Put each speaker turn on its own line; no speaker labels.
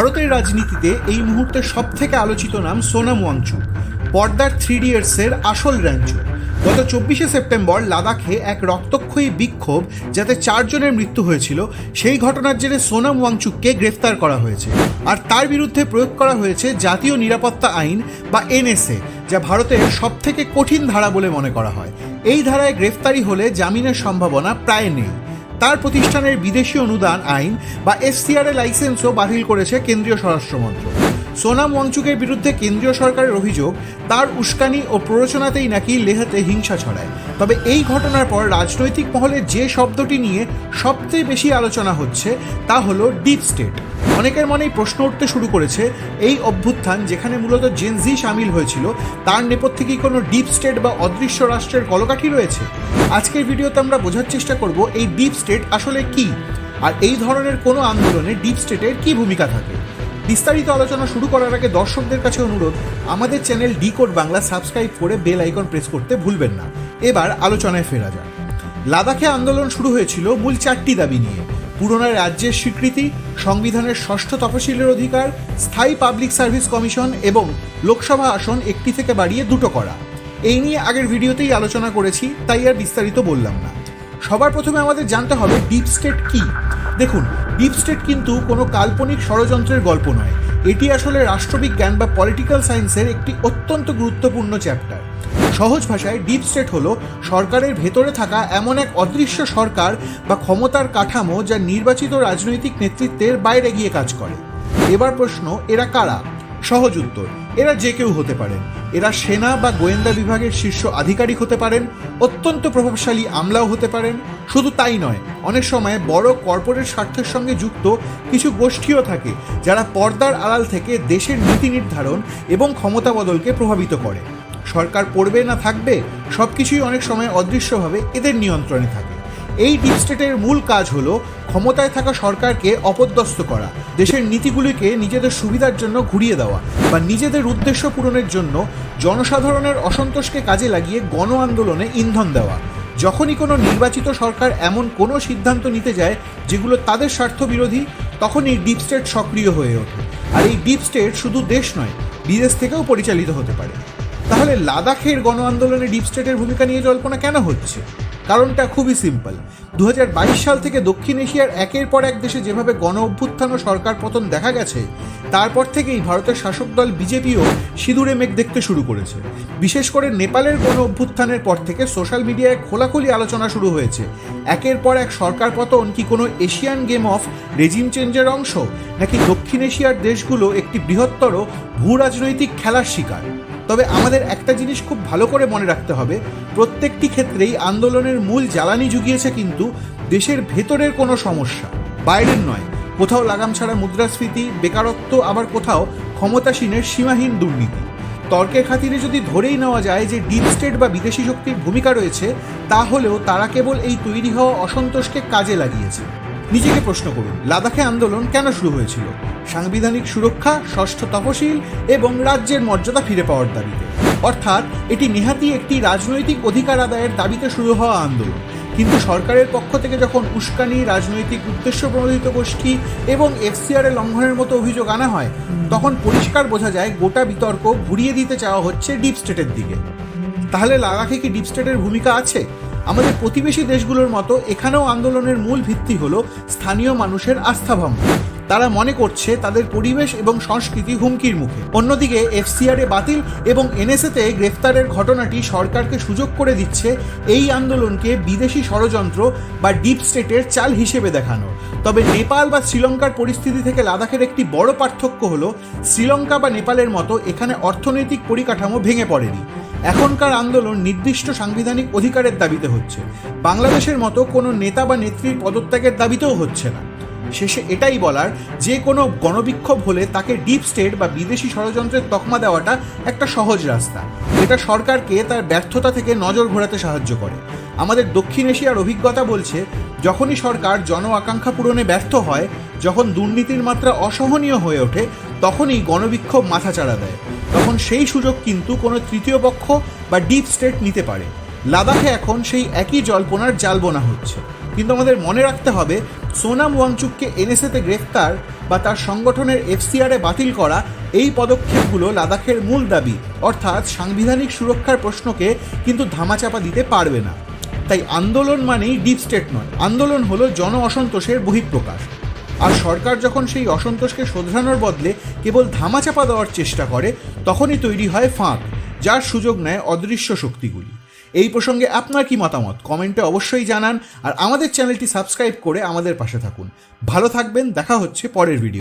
ভারতের রাজনীতিতে এই মুহূর্তে সব থেকে আলোচিত নাম সোনাম ওয়াংচুক পর্দার থ্রি এর আসল র্যাঞ্চো। গত চব্বিশে সেপ্টেম্বর লাদাখে এক রক্তক্ষয়ী বিক্ষোভ যাতে চারজনের মৃত্যু হয়েছিল, সেই ঘটনার জেরে সোনাম ওয়াংচুককে গ্রেফতার করা হয়েছে। আর তার বিরুদ্ধে প্রয়োগ করা হয়েছে জাতীয় নিরাপত্তা আইন বা এনএসএ, যা ভারতের সবথেকে কঠিন ধারা বলে মনে করা হয়। এই ধারায় গ্রেফতারি হলে জামিনের সম্ভাবনা প্রায় নেই। তার প্রতিষ্ঠানের বিদেশি অনুদান আইন বা এসসিআরএ লাইসেন্সও বাতিল করেছে কেন্দ্রীয় স্বরাষ্ট্র মন্ত্রক সোনাম ওয়াংচুকের বিরুদ্ধে কেন্দ্রীয় সরকারের অভিযোগ, তার উস্কানি ও প্ররোচনাতেই নাকি লেহাতে হিংসা ছড়ায়। তবে এই ঘটনার পর রাজনৈতিক মহলে যে শব্দটি নিয়ে সবচেয়ে বেশি আলোচনা হচ্ছে, তা হলো ডিপ স্টেট। অনেকের মনেই প্রশ্ন উঠতে শুরু করেছে, এই অভ্যুত্থান যেখানে মূলত জেনজি সামিল হয়েছিল, তার নেপথ্যে কি কোনো ডিপ স্টেট বা অদৃশ্য রাষ্ট্রের কলকাঠি রয়েছে? আজকের ভিডিওতে আমরা বোঝার চেষ্টা করব, এই ডিপ স্টেট আসলে কি? আর এই ধরনের কোনো আন্দোলনে ডিপ স্টেটের কি ভূমিকা থাকে? বিস্তারিত আলোচনা শুরু করার আগে দর্শকদের কাছে অনুরোধ, আমাদের channel decode Bangla subscribe করে বেল আইকন প্রেস করতে ভুলবেন না। এবার আলোচনায় ফেরা যাক। লাদাখে আন্দোলন শুরু হয়েছিল মূল চারটি দাবি নিয়ে। পুরোনো রাজ্যের স্বীকৃতি, সংবিধানের ষষ্ঠ তফসিলের অধিকার, স্থায়ী পাবলিক সার্ভিস কমিশন এবং লোকসভা আসন একটি থেকে বাড়িয়ে দুটো করা। এই নিয়ে আগের ভিডিওতেই আলোচনা করেছি, তাই আর বিস্তারিত বললাম না। সবার প্রথমে আমাদের জানতে হবে ডিপ স্টেট কি। দেখুন ডিপ স্টেট কিন্তু কোনো কাল্পনিক ষড়যন্ত্রের গল্প নয়। এটি আসলে রাষ্ট্রবিজ্ঞান বা পলিটিক্যাল সায়েন্সের একটি অত্যন্ত গুরুত্বপূর্ণ চ্যাপ্টার সহজ ভাষায় ডিপ স্টেট হলো সরকারের ভেতরে থাকা এমন এক অদৃশ্য সরকার বা ক্ষমতার কাঠামো যা নির্বাচিত রাজনৈতিক নেতৃত্বের বাইরে গিয়ে কাজ করে। এবার প্রশ্ন, এরা কারা? সহজ উত্তর, এরা যে কেউ হতে পারেন। এরা সেনা বা গোয়েন্দা বিভাগের শীর্ষ আধিকারিক হতে পারেন, অত্যন্ত প্রভাবশালী আমলাও হতে পারেন। শুধু তাই নয়, অনেক সময় বড় কর্পোরেট স্বার্থের সঙ্গে যুক্ত কিছু গোষ্ঠীও থাকে, যারা পর্দার আড়াল থেকে দেশের নীতি নির্ধারণ এবং ক্ষমতা বদলকে প্রভাবিত করে। সরকার পড়বে না থাকবে সব কিছুই অনেক সময় অদৃশ্যভাবে এদের নিয়ন্ত্রণে থাকে। এই ডিপ স্টেটের মূল কাজ হলো ক্ষমতায় থাকা সরকারকে অপদস্থ করা, দেশের নীতিগুলিকে নিজেদের সুবিধার জন্য ঘুরিয়ে দেওয়া বা নিজেদের উদ্দেশ্য পূরণের জন্য জনসাধারণের অসন্তোষকে কাজে লাগিয়ে গণ আন্দোলনে ইন্ধন দেওয়া। যখনই কোনো নির্বাচিত সরকার এমন কোনো সিদ্ধান্ত নিতে যায় যেগুলো তাদের স্বার্থ বিরোধী তখনই ডিপ স্টেট সক্রিয় হয়ে ওঠে। আর এই ডিপ স্টেট শুধু দেশ নয়, বিদেশ থেকেও পরিচালিত হতে পারে। তাহলে লাদাখের গণ আন্দোলনে ডিপ স্টেটের ভূমিকা নিয়ে জল্পনা কেন হচ্ছে? কারণটা খুবই সিম্পল দু হাজার বাইশ সাল থেকে দক্ষিণ এশিয়ার একের পর এক দেশে যেভাবে গণ অভ্যুত্থান ও সরকার পতন দেখা গেছে, তারপর থেকেই ভারতের শাসক দল বিজেপিও সিঁদুরে মেঘ দেখতে শুরু করেছে। বিশেষ করে নেপালের গণ অভ্যুত্থানের পর থেকে সোশ্যাল মিডিয়ায় খোলাখুলি আলোচনা শুরু হয়েছে। একের পর এক সরকার পতন কি কোনো এশিয়ান গেম অফ রেজিম চেঞ্জের অংশ, নাকি দক্ষিণ এশিয়ার দেশগুলো একটি বৃহত্তর ভূ রাজনৈতিক খেলার শিকার? তবে আমাদের একটা জিনিস খুব ভালো করে মনে রাখতে হবে, প্রত্যেকটি ক্ষেত্রেই আন্দোলনের মূল জ্বালানি জুগিয়েছে কিন্তু দেশের ভেতরের কোনো সমস্যা, বাইরের নয়। কোথাও লাগাম ছাড়া মুদ্রাস্ফীতি, বেকারত্ব, আবার কোথাও ক্ষমতাসীনের সীমাহীন দুর্নীতি। তর্কের খাতিরে যদি ধরেই নেওয়া যায় যে ডিপ স্টেট বা বিদেশি শক্তির ভূমিকা রয়েছে, তাহলেও তারা কেবল এই তৈরি হওয়া অসন্তোষকে কাজে লাগিয়েছে। নিজেকে প্রশ্ন করুন, লাদাখে আন্দোলন কেন শুরু হয়েছিল? সাংবিধানিক সুরক্ষা, ষষ্ঠ তফসিল এবং রাজ্যের মর্যাদা ফিরে পাওয়ার দাবিতে। অর্থাৎ, এটি নেহাতি একটি রাজনৈতিক অধিকার আদায়ের দাবিতে শুরু হওয়া আন্দোলন। কিন্তু সরকারের পক্ষ থেকে যখন উস্কানি, রাজনৈতিক উদ্দেশ্য প্রণোদিত গোষ্ঠী এবং এফসিআর লঙ্ঘনের মতো অভিযোগ আনা হয়, তখন পরিষ্কার বোঝা যায় গোটা বিতর্ক ঘুরিয়ে দিতে চাওয়া হচ্ছে ডিপ স্টেটের দিকে। তাহলে লাদাখে কি ডিপ স্টেটের ভূমিকা আছে? আমাদের প্রতিবেশী দেশগুলোর মতো এখানেও আন্দোলনের মূল ভিত্তি হল স্থানীয় মানুষের আস্থাভঙ্গ। তারা মনে করছে তাদের পরিবেশ এবং সংস্কৃতি হুমকির মুখে। অন্যদিকে এফসিআরে বাতিল এবং এনএসএতে গ্রেফতারের ঘটনাটি সরকারকে সুযোগ করে দিচ্ছে এই আন্দোলনকে বিদেশি ষড়যন্ত্র বা ডিপ স্টেটের চাল হিসেবে দেখানো। তবে নেপাল বা শ্রীলঙ্কার পরিস্থিতি থেকে লাদাখের একটি বড় পার্থক্য হলো, শ্রীলঙ্কা বা নেপালের মতো এখানে অর্থনৈতিক পরিকাঠামো ভেঙে পড়েনি। এখনকার আন্দোলন নির্দিষ্ট সাংবিধানিক অধিকারের দাবিতে হচ্ছে। বাংলাদেশের মতো কোনো নেতা বা নেত্রীর পদত্যাগের দাবিতেও হচ্ছে না। শেষে এটাই বলার, যে কোনো গণবিক্ষোভ হলে তাকে ডিপ স্টেট বা বিদেশি ষড়যন্ত্রের তকমা দেওয়াটা একটা সহজ রাস্তা। এটা সরকারকে তার ব্যর্থতা থেকে নজর ঘোরাতে সাহায্য করে। আমাদের দক্ষিণ এশিয়ার অভিজ্ঞতা বলছে, যখনই সরকার জন আকাঙ্ক্ষা পূরণে ব্যর্থ হয়, যখন দুর্নীতির মাত্রা অসহনীয় হয়ে ওঠে, তখনই গণবিক্ষোভ মাথাচাড়া দেয়। তখন সেই সুযোগ কিন্তু কোনো তৃতীয় পক্ষ বা ডিপ স্টেট নিতে পারে। লাদাখে এখন সেই একই জল্পনার জাল বোনা হচ্ছে। কিন্তু আমাদের মনে রাখতে হবে, সোনাম ওয়াংচুককে এনএসএতে গ্রেফতার বা তার সংগঠনের এফসিআরে বাতিল করা এই পদক্ষেপগুলো লাদাখের মূল দাবি। অর্থাৎ সাংবিধানিক সুরক্ষার প্রশ্নকে কিন্তু ধামাচাপা দিতে পারবে না। তাই আন্দোলন মানেই ডিপ স্টেট নয়। আন্দোলন হলো জন অসন্তোষের বহিঃপ্রকাশ। আর সরকার যখন সেই অসন্তোষকে শোধরানোর বদলে কেবল ধামাচাপা দেওয়ার চেষ্টা করে, তখনই তৈরি হয় ফাঁক যার সুযোগ নেয় অদৃশ্য শক্তিগুলি। এই প্রসঙ্গে আপনার কি মতামত? কমেন্টে অবশ্যই জানান আর আমাদের চ্যানেলটি সাবস্ক্রাইব করে আমাদের পাশে থাকুন। ভালো থাকবেন, দেখা হচ্ছে পরের ভিডিও